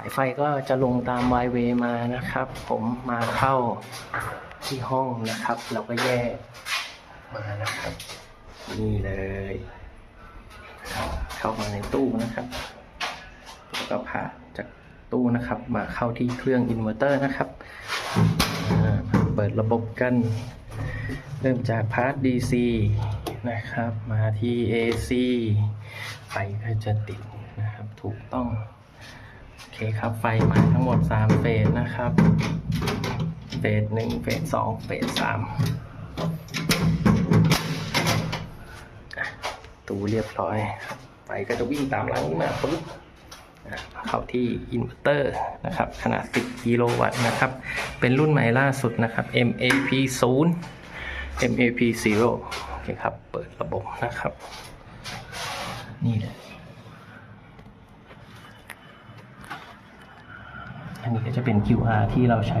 ายไฟก็จะลงตามไวเวมานะครับ ผมมาเข้าที่ห้องนะครับ เราก็แยกมานะครับ นี่เลย เข้ามาในตู้นะครับแล้วก็ผ่าจากตู้นะครับ มาเข้าที่เครื่องอินเวอร์เตอร์นะครับเปิดระบบกัน เริ่มจากพาร์ท DC นะครับ มาที่ AC ไฟก็จะติดนะครับ ถูกต้อง โอเคครับไฟมาทั้งหมด 3 เฟสนะครับเฟส1เฟส2เฟส3อะตูเรียบร้อย ไฟก็จะวิ่งตามหลังนี้มาปุ๊บเข้าที่อินเวอร์เตอร์นะครับ ขนาด 10 กิโลวัตต์นะครับ เป็นรุ่นใหม่ล่าสุดนะครับ MAP 0 MAP 0โอเคครับ เปิดระบบนะครับ นี่เลย อันนี้ก็จะเป็น QR ที่เราใช้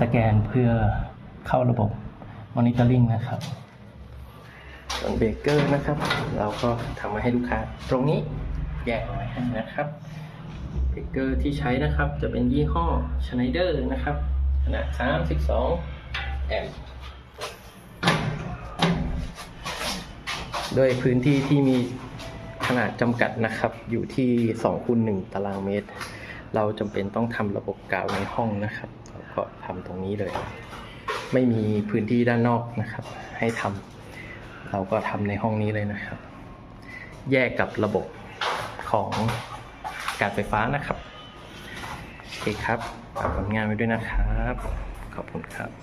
สแกนเพื่อเข้าระบบ Monitoring นะครับ ส่วนเบเกอร์นะครับ เราก็ทำมาให้ลูกค้าตรงนี้แยกเอาไว้ให้นะครับเบเกอร์ที่ใช้นะครับจะเป็นยี่ห้อ Schneider นะครับ ขนาด 32 แอมป์โดยพื้นที่ที่มีขนาดจำกัดนะครับ อยู่ที่2คูณ1ตารางเมตร เราจำเป็นต้องทำระบบกาวในห้องนะครับก็ทำตรงนี้เลย ไม่มีพื้นที่ด้านนอกนะครับ ให้ทำเราก็ทำในห้องนี้เลยนะครับ แยกกับระบบของการไฟฟ้านะครับโอเคครับฝากผลงานไว้ด้วยนะครับ ขอบคุณครับ